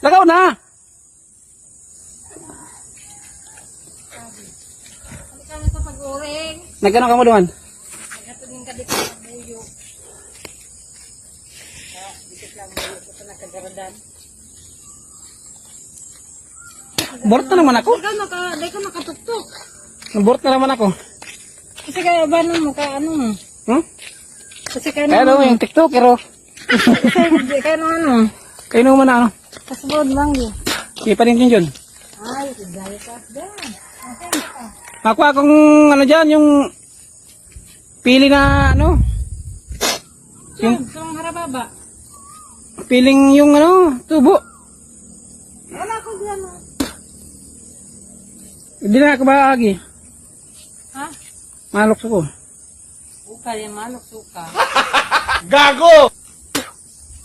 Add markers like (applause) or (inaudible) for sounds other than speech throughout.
Lagaw na! Kami sa pag-uring. Nagkano ka mo duman? Nagatunin ka dito sa buyo. Ah, dikit lang buyo ko sa nakagaradan. Bort na naman ako. Ikaw naka, di ka nakatuktok. Bort na naman ako. Kasi kaya ba ano mo ka ano? Hmm? Kasi kaya Kaya ano? daw yung tiktokero. Kasi hindi kaya ano ano? Kayo naman na ano. Pasbod lang yun. Hindi pa rin din yun. Ay, gaya ka. Ka. Ako akong ano dyan, yung pili na ano, Yung sa harababa. piling yung ano, tubo. Wala ko diyan. oh. Hindi na ako bahagi. Ha? Malok ko. Suka yan, malok suka. (laughs)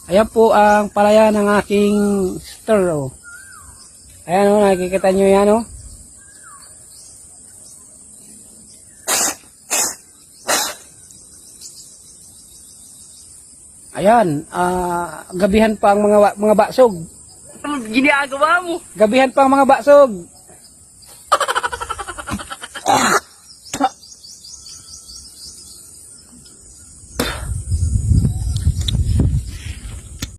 Ayan po ang palaya ng aking store. Oh. Ayan o, nakikita nyo yan o. Ayan, ah, gabihan pa ang mga mga baksog. Ano ginagawa mo? Gabihan pa ang mga baksog.